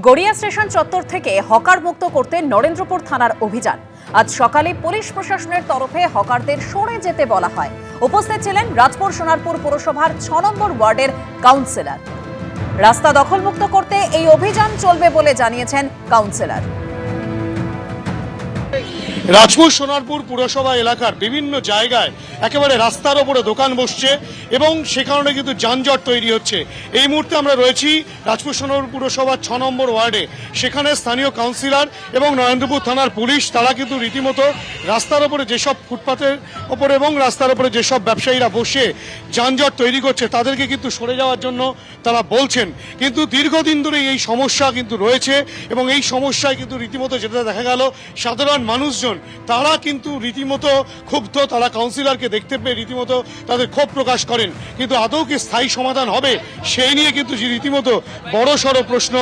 Garia station চত্বর থেকে hawker মুক্ত করতে নরেন্দ্রপুর থানার অভিযান। আজ সকালে পুলিশ প্রশাসনের তরফে হকারদের সরে যেতে বলা হয়। উপস্থিত ছিলেন রাজপুর সোনারপুর পুরসভার ছ নম্বর ওয়ার্ডের কাউন্সিলর। রাস্তা দখলমুক্ত করতে এই অভিযান চলবে বলে জানিয়েছেন কাউন্সিলর। রাজপুর সোনারপুর পুরসভা এলাকার বিভিন্ন জায়গায় একেবারে রাস্তার ওপরে দোকান বসছে এবং সে কারণে কিন্তু যানজট তৈরি হচ্ছে। এই মুহূর্তে আমরা রয়েছি রাজপুর সোনারপুর পুরসভার ছ নম্বর ওয়ার্ডে। সেখানে স্থানীয় কাউন্সিলর এবং নরেন্দ্রপুর থানার পুলিশ, তারা কিন্তু রীতিমতো রাস্তার ওপরে যেসব ফুটপাতের ওপরে এবং রাস্তার ওপরে যেসব ব্যবসায়ীরা বসে যানজট তৈরি করছে, তাদেরকে কিন্তু সরে যাওয়ার জন্য তারা বলছেন। কিন্তু দীর্ঘদিন ধরে এই সমস্যা কিন্তু রয়েছে এবং এই সমস্যায় কিন্তু রীতিমতো যেটা দেখা গেল, সাধারণ মানুষজন তারা কিন্তু রীতিমতো ক্ষুব্ধ, তারা কাউন্সিলরকে দেখতে পেয়ে রীতিমতো তাদের ক্ষোভ প্রকাশ করেন। কিন্তু আদৌ কি স্থায়ী সমাধান হবে, সেই নিয়ে কিন্তু রীতিমতো বড় সড় প্রশ্ন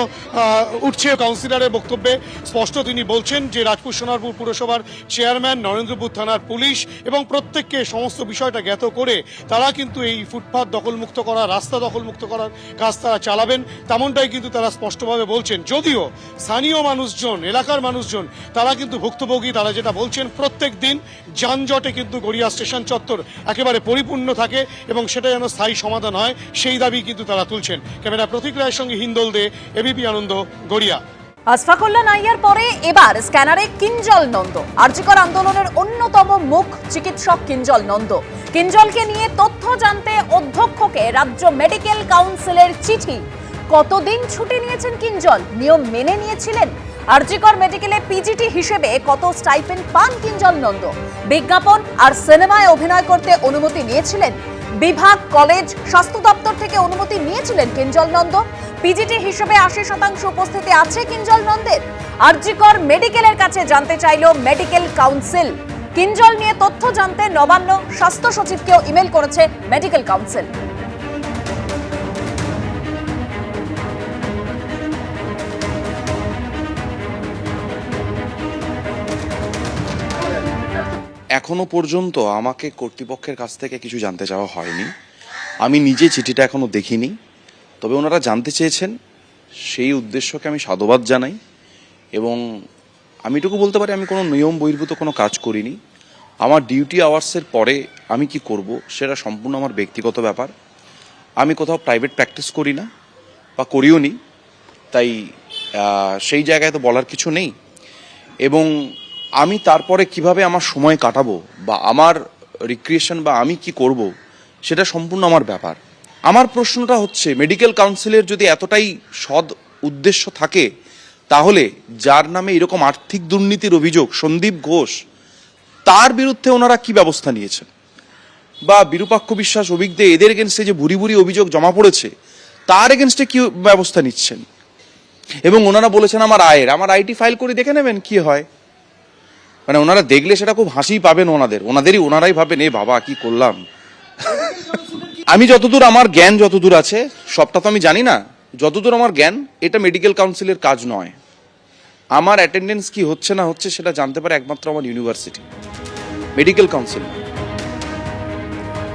উঠছে কাউন্সিলরের বক্তব্যে। স্পষ্ট তিনি বলছেন যে রাজপুর সোনারপুর পুরসভার চেয়ারম্যান নরেন্দ্রপুর থানার পুলিশ এবং প্রত্যেককে সমস্ত বিষয়টা জ্ঞাত করে তারা কিন্তু এই ফুটপাত দখলমুক্ত করা রাস্তা দখলমুক্ত করার কাজ তারা চালাবেন, তেমনটাই কিন্তু তারা স্পষ্টভাবে বলছেন। যদিও স্থানীয় মানুষজন, এলাকার মানুষজন, তারা কিন্তু ভুক্তভোগী, তারা যেটা বলছেন, প্রত্যেক দিন যানজটে কিন্তু গড়িয়া স্টেশন চত্বর একেবারে পরিপূর্ণ থাকে এবং সেটা যেন স্থায়ী সমাধান হয়, সেই দাবি কিন্তু তারা তুলছেন। ক্যামেরা প্রতীক রায়ের সঙ্গে হিন্দল দে, এবিপি আনন্দ, গড়িয়া। আসফাকুল্লা নাইয়ার পরে এবার স্ক্যানারে কিঞ্জল নন্দ। আর্যিকর আন্দোলনের অন্যতম মুখ চিকিৎসক কিঞ্জল নন্দ। কিঞ্জলকে নিয়ে তথ্য জানতে অধ্যক্ষকে রাজ্য মেডিকেল কাউন্সিলের চিঠি। কতদিন ছুটি নিয়েছেন কিঞ্জল? নিয়ম মেনে নিয়েছিলেন? আরজিকর মেডিকেলে পিজিটি হিসেবে কত স্টাইপেন্ড পান কিঞ্জল নন্দ বিজ্ঞাপন আর সিনেমায় অভিনয় করতে অনুমতি নিয়েছিলেন? বিভাগ, কলেজ, স্বাস্থ্য দপ্তর থেকে অনুমতি নিয়েছিলেন কিঞ্জল নন্দ পিজিটি হিসেবে আশি শতাংশ উপস্থিতি আছে কিঞ্জল নন্দের আরজিকর মেডিকেলের কাছে জানতে চাইল মেডিকেল কাউন্সিল। কিঞ্জল নিয়ে তথ্য জানতে নবান্ন স্বাস্থ্য সচিবকেও ইমেল করেছে মেডিকেল কাউন্সিল। এখনও পর্যন্ত আমাকে কর্তৃপক্ষের কাছ থেকে কিছু জানতে চাওয়া হয়নি। আমি নিজে চিঠিটা এখনও দেখিনি। তবে ওনারা জানতে চেয়েছেন, সেই উদ্দেশ্যকে আমি সাধুবাদ জানাই এবং আমি এটুকু বলতে পারি, আমি কোনো নিয়ম বহির্ভূত কোনো কাজ করিনি। আমার ডিউটি আওয়ার্সের পরে আমি কি করব সেটা সম্পূর্ণ আমার ব্যক্তিগত ব্যাপার। আমি কোথাও প্রাইভেট প্র্যাকটিস করি না বা করিও নি তাই সেই জায়গায় তো বলার কিছু নেই। এবং আমি তারপরে কীভাবে আমার সময় কাটাবো বা আমার রিক্রিয়েশন বা আমি কি করব, সেটা সম্পূর্ণ আমার ব্যাপার। আমার প্রশ্নটা হচ্ছে মেডিকেল কাউন্সিলের যদি এতটাই সৎ উদ্দেশ্য থাকে, তাহলে যার নামে এরকম আর্থিক দুর্নীতির অভিযোগ, সন্দীপ ঘোষ, তার বিরুদ্ধে ওনারা কি ব্যবস্থা নিয়েছেন? বা বিরূপাক্ষ বিশ্বাস অভিজ্ঞে এদের এগেনস্টে যে ভুরি ভুরি অভিযোগ জমা পড়েছে, তার এগেনস্টে কি ব্যবস্থা নিচ্ছেন? এবং ওনারা বলেছেন, আমার আয়ের, আমার আইটি ফাইল করে দেখে নেবেন কি হয়? মানে ওনারা দেখলে সেটা খুব হাসি পাবেন ওনাদের। ওনাদেরই, ওনারাই ভাবেন, এ বাবা, কি করলাম? আমি যতদূর আমার জ্ঞান যতদূর আছে, সবটা তো আমি জানি না, যতদূর আমার জ্ঞান, এটা মেডিকেল কাউন্সিলের কাজ নয়। আমার অ্যাটেন্ডেন্স কি হচ্ছে না হচ্ছে সেটা জানতে পারে একমাত্র আমার university medical council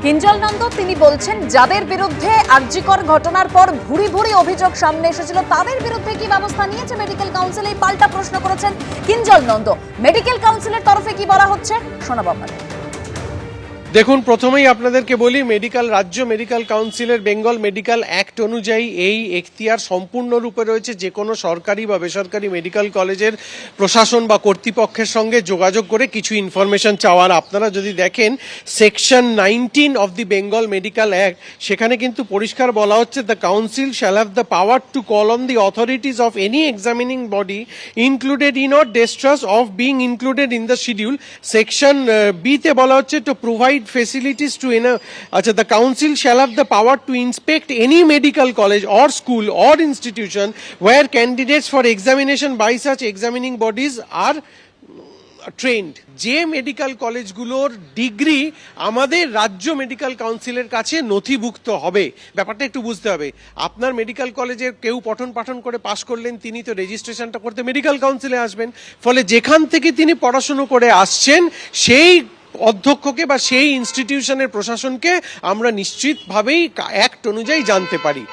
Kinjal Nanda, তিনি বলছেন, যাদের বিরুদ্ধে আর্যিকর ঘটনার পর ভুরি ভুরি অভিযোগ সামনে এসেছিল, তাদের বিরুদ্ধে কি ব্যবস্থা নিয়েছে? মেডিকেল কাউন্সিল এই পাল্টা প্রশ্ন করেছেন কিঞ্জল নন্দ। মেডিকেল কাউন্সিলের তরফে কি বলা হচ্ছে? শোনাবো আপনাদের। দেখুন, প্রথমেই আপনাদেরকে বলি মেডিকেল রাজ্য মেডিকেল কাউন্সিলের বেঙ্গল মেডিকেল অ্যাক্ট অনুযায়ী এই এখতিয়ার সম্পূর্ণরূপে রয়েছে। যে কোনো সরকারি বা বেসরকারি মেডিকেল কলেজের প্রশাসন বা কর্তৃপক্ষের সঙ্গে যোগাযোগ করে কিছু ইনফরমেশন চাওয়ার। আপনারা যদি দেখেন section nineteen of the Bengal medical act সেখানে কিন্তু পরিষ্কার বলা হচ্ছে the council shall have the power to call on the authorities of any examining body included in or desirous of being included in the schedule section বিতে বলা হচ্ছে to provide facilities to an আচ্ছা the council shall have the power to inspect any medical college or school or institution where candidates for examination by such examining bodies are trained যে medical কলেজগুলোর degree আমাদের রাজ্য medical কাউন্সিলের কাছে নথিভুক্ত হবে। ব্যাপারটা একটু বুঝতে হবে। আপনার মেডিকেল কলেজের কেউ পঠন পাঠন করে পাশ করলেন, তিনি তো রেজিস্ট্রেশনটা করতে মেডিকেল কাউন্সিলে আসবেন। ফলে যেখান থেকে তিনি পড়াশুনো করে আসছেন, সেই অধ্যক্ষকে বা সেই ইনস্টিটিউশনের প্রশাসনকে আমরা নিশ্চিতভাবেই অ্যাক্ট অনুযায়ী জানতে পারি।